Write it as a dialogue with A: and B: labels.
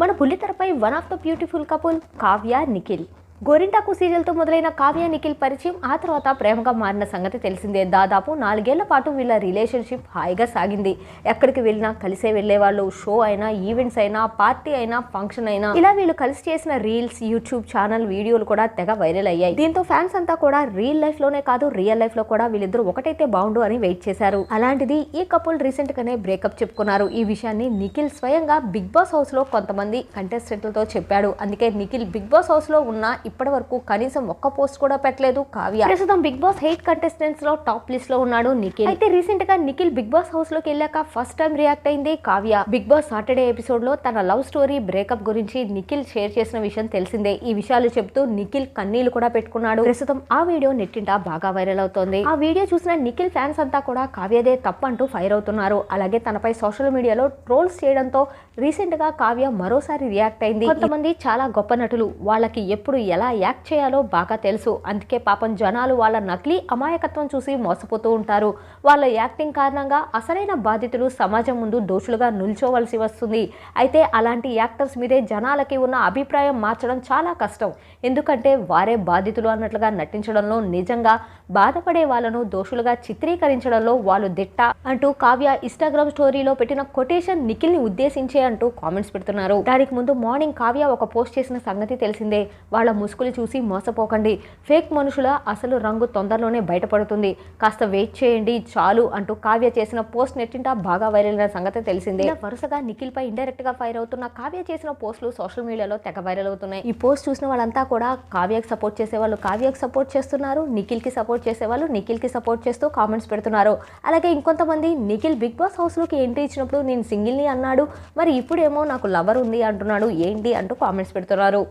A: మన బుల్లితెరపై one of the beautiful couple Kavya Nikhil Gorintaku సీరియల్తో మొదలైన కావ్య నిఖిల్ పరిచయం ఆ తర్వాత ప్రేమగా మారిన సంగతి తెలిసిందే. దాదాపు నాలుగేళ్ళ పాటు వీళ్ళ రిలేషన్షిప్ హాయిగా సాగింది. ఎక్కడికి వెళ్ళినా కలిసే వెళ్ళేవాళ్ళు. షో అయినా ఈవెంట్స్ అయినా పార్టీ అయినా ఫంక్షన్ అయినా. ఇలా వీళ్ళు కలిసి చేసిన రీల్స్ యూట్యూబ్ ఛానల్ వీడియోలు కూడా తెగ వైరల్ అయ్యాయి. దీంతో ఫ్యాన్స్ అంతా కూడా రీల్ లైఫ్లోనే కాదు రియల్ లైఫ్లో కూడా వీళ్ళిద్దరూ ఒకటైతే బాగుండు అని వెయిట్ చేశారు. అలాంటిది ఈ కపుల్ రీసెంట్ గానే బ్రేకప్ చెప్పుకున్నారు. ఈ విషయాన్ని నిఖిల్ స్వయంగా బిగ్ బాస్ హౌస్లో కొంతమంది కంటెస్టెంట్లతో చెప్పాడు. అందుకే నిఖిల్ బిగ్ బాస్ హౌస్లో ఉన్న ఇప్పటి వరకు కనీసం ఒక్క పోస్ట్ కూడా పెట్టలేదు కావ్య. ప్రస్తుతం బిగ్ బాస్ హెయిట్ కంటెస్టెంట్స్లో టాప్ లిస్ట్లో ఉన్నాడు నిఖిల్. అయితే రీసెంట్గా నిఖిల్ బిగ్ బాస్ హౌస్లోకి వెళ్ళాక ఫస్ట్ టైం రియాక్ట్ అయింది కావ్య. బిగ్ బాస్ సాటర్డే ఎపిసోడ్లో తన లవ్ స్టోరీ బ్రేకప్ గురించి నిఖిల్ షేర్ చేసిన విషయం తెలిసిందే. ఈ విషయాలు చెప్తూ నిఖిల్ కన్నీళ్ళు కూడా పెట్టుకున్నాడు. ప్రస్తుతం ఆ వీడియో నెట్టింట బాగా వైరల్ అవుతోంది. ఆ వీడియో చూసిన నిఖిల్ ఫ్యాన్స్ అంతా కూడా కావ్యదే తప్పు అంటూ ఫైర్ అవుతున్నారు. అలాగే తనపై సోషల్ మీడియాలో ట్రోల్స్ చేయడంతో రీసెంట్గా కావ్య మరోసారి రియాక్ట్ అయింది. కొంతమంది చాలా గొప్ప నటులు. వాళ్ళకి ఎప్పుడు ఎలా ఎలా యాక్ట్ చేయాలో బాగా తెలుసు. అందుకే పాపం జనాలు వాళ్ళ నకిలీ అమాయకత్వం చూసి మోసపోతూ ఉంటారు. వాళ్ళ యాక్టింగ్ కారణంగా అసలైన బాధితులు సమాజం ముందు దోషులుగా నిల్చోవలసి వస్తుంది. అయితే అలాంటి యాక్టర్స్ మీదే జనాలకి ఉన్న అభిప్రాయం మార్చడం చాలా కష్టం. ఎందుకంటే వారే బాధితులు అన్నట్లుగా నటించడంలో నిజంగా బాధపడే వాళ్ళను దోషులుగా చిత్రీకరించడంలో వాళ్ళు దిట్ట అంటూ కావ్య ఇన్స్టాగ్రామ్ స్టోరీలో పెట్టిన కొటేషన్ నిఖిల్ని ఉద్దేశించే అంటూ కామెంట్స్ పెడుతున్నారు. దానికి ముందు మార్నింగ్ కావ్య ఒక పోస్ట్ చేసిన సంగతి తెలిసిందే. వాళ్ళ ముసుగులు చూసి మోసపోకండి. ఫేక్ మనుషుల అసలు రంగు తొందరలోనే బయటపడుతుంది. కాస్త వెయిట్ చేయండి చాలు అంటూ కావ్య చేసిన పోస్ట్ నెట్టింట బాగా వైరల్ అయిన సంగతి తెలిసిందే. వరుసగా నిఖిల్ పై ఇండైరెక్ట్గా ఫైర్ అవుతున్న కావ్య చేసిన పోస్టులు సోషల్ మీడియాలో తెగ వైరల్ అవుతున్నాయి. ఈ పోస్ట్ చూసిన వాళ్ళంతా కూడా కావ్యకి సపోర్ట్ చేసే వాళ్ళు కావ్యకి సపోర్ట్ చేస్తున్నారు నిఖిల్కి సపోర్ట్ చేసేవాళ్ళు నిఖిల్కి సపోర్ట్ చేస్తూ కామెంట్స్ పెడుతున్నారు. అలాగే ఇంకొంతమంది నిఖిల్ బిగ్ బాస్ హౌస్లోకి ఎంట్రీ ఇచ్చినప్పుడు నేను సింగిల్ని అన్నాడు మరి ఇప్పుడేమో నాకు లవర్ ఉంది అంటున్నాడు ఏంటి అంటూ కామెంట్స్ పెడుతున్నారు.